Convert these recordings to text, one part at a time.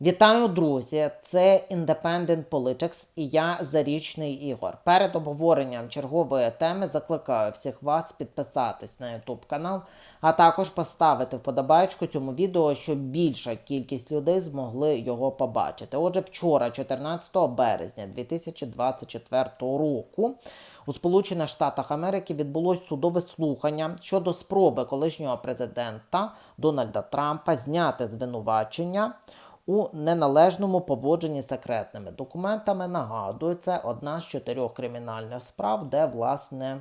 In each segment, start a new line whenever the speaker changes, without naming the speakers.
Вітаю, друзі! Це Independent Politics і я Зарічний Ігор. Перед обговоренням чергової теми закликаю всіх вас підписатись на YouTube канал, а також поставити вподобайку цьому відео, щоб більша кількість людей змогли його побачити. Отже, вчора, 14 березня 2024 року, у Сполучених Штатах Америки відбулось судове слухання щодо спроби колишнього президента Дональда Трампа зняти звинувачення у неналежному поводженні з секретними документами. Нагадую, це одна з чотирьох кримінальних справ, де власне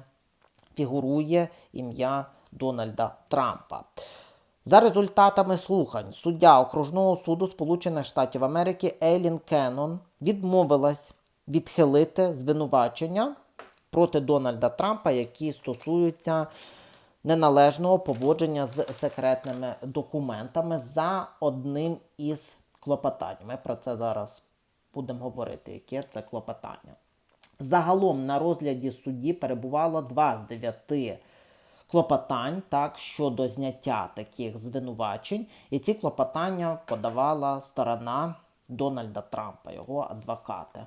фігурує ім'я Дональда Трампа. За результатами слухань суддя окружного суду Сполучених Штатів Америки Ейлін Кеннон відмовилась відхилити звинувачення проти Дональда Трампа, які стосуються неналежного поводження з секретними документами за одним із клопотань. Ми про це зараз будемо говорити, яке це клопотання. Загалом на розгляді судді перебувало два з дев'яти клопотань так, щодо зняття таких звинувачень, і ці клопотання подавала сторона Дональда Трампа, його адвокати.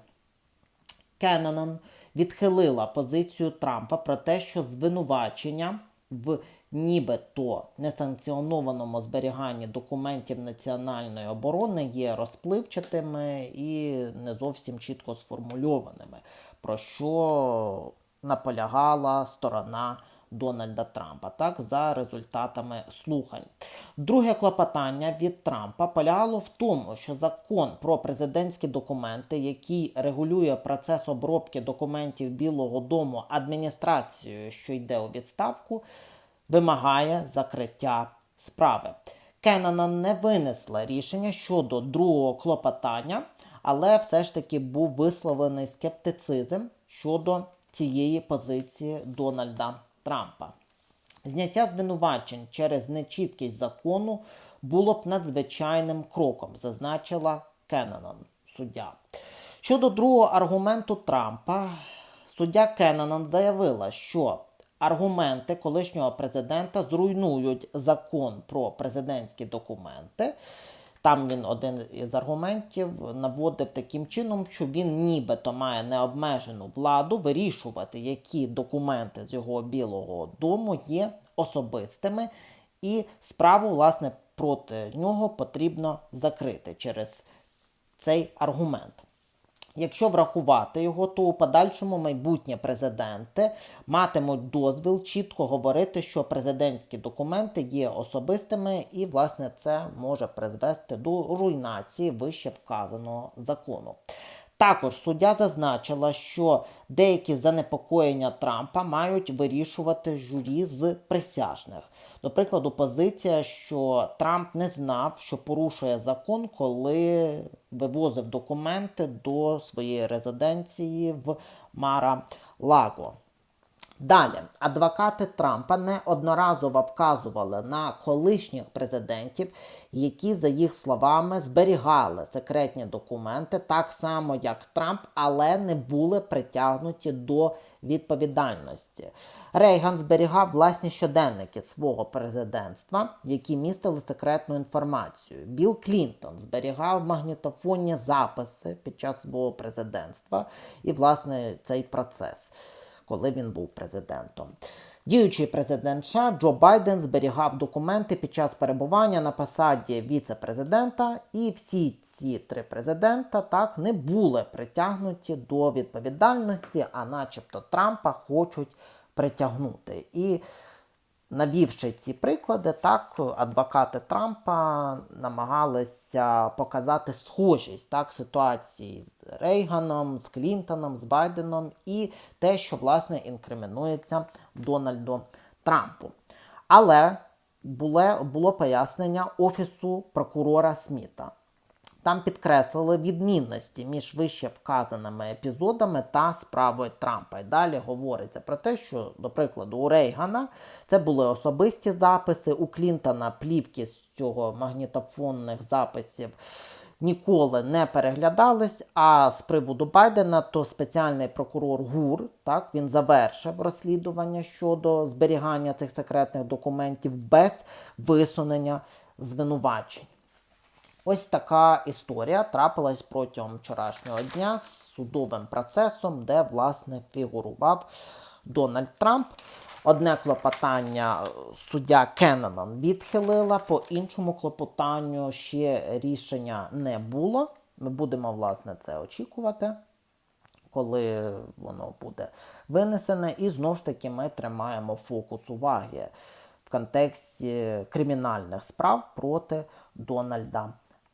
Кеннон відхилила позицію Трампа про те, що звинувачення в нібито несанкціонованому зберіганні документів національної оборони є розпливчатими і не зовсім чітко сформульованими, про що наполягала сторона. Дональда Трампа, так, за результатами слухань. Друге клопотання від Трампа полягало в тому, що закон про президентські документи, який регулює процес обробки документів Білого Дому адміністрацією, що йде у відставку, вимагає закриття справи. Кеннона не винесла рішення щодо другого клопотання, але все ж таки був висловлений скептицизм щодо цієї позиції Дональда Трампа. Зняття звинувачень через нечіткість закону було б надзвичайним кроком, зазначила Кеннон, суддя. Щодо другого аргументу Трампа, суддя Кеннон заявила, що аргументи колишнього президента зруйнують закон про президентські документи. Там він один із аргументів наводив таким чином, що він нібито має необмежену владу вирішувати, які документи з його білого дому є особистими, і справу, власне, проти нього потрібно закрити через цей аргумент. Якщо врахувати його, то у подальшому майбутні президенти матимуть дозвіл чітко говорити, що президентські документи є особистими, і, власне, це може призвести до руйнації вище вказаного закону. Також суддя зазначила, що деякі занепокоєння Трампа мають вирішувати журі з присяжних. До прикладу, позиція, що Трамп не знав, що порушує закон, коли вивозив документи до своєї резиденції в Мара Лаго. Далі, адвокати Трампа неодноразово вказували на колишніх президентів, які, за їх словами, зберігали секретні документи, так само як Трамп, але не були притягнуті до відповідальності. Рейган зберігав власні щоденники свого президентства, які містили секретну інформацію. Білл Клінтон зберігав магнітофонні записи під час свого президентства і, власне, цей процес коли він був президентом. Діючий президент США Джо Байден зберігав документи під час перебування на посаді віце-президента, і всі ці три президента так не були притягнуті до відповідальності, а начебто Трампа хочуть притягнути. І Навівши ці приклади, так адвокати Трампа намагалися показати схожість так, ситуації з Рейганом, з Клінтоном, з Байденом і те, що власне інкримінується Дональду Трампу. Але було, було пояснення Офісу прокурора Сміта. Там підкреслили відмінності між вище вказаними епізодами та справою Трампа. І далі говориться про те, що, до прикладу, у Рейгана це були особисті записи, у Клінтона плівки з цього магнітофонних записів ніколи не переглядались. А з приводу Байдена, то спеціальний прокурор ГУР так він завершив розслідування щодо зберігання цих секретних документів без висунення звинувачень. Ось така історія трапилась протягом вчорашнього дня з судовим процесом, де власне фігурував Дональд Трамп. Одне клопотання суддя Кеннон відхилила, по іншому клопотанню ще рішення не було. Ми будемо власне це очікувати коли воно буде винесене. І знову ж таки ми тримаємо фокус уваги в контексті кримінальних справ проти Дональда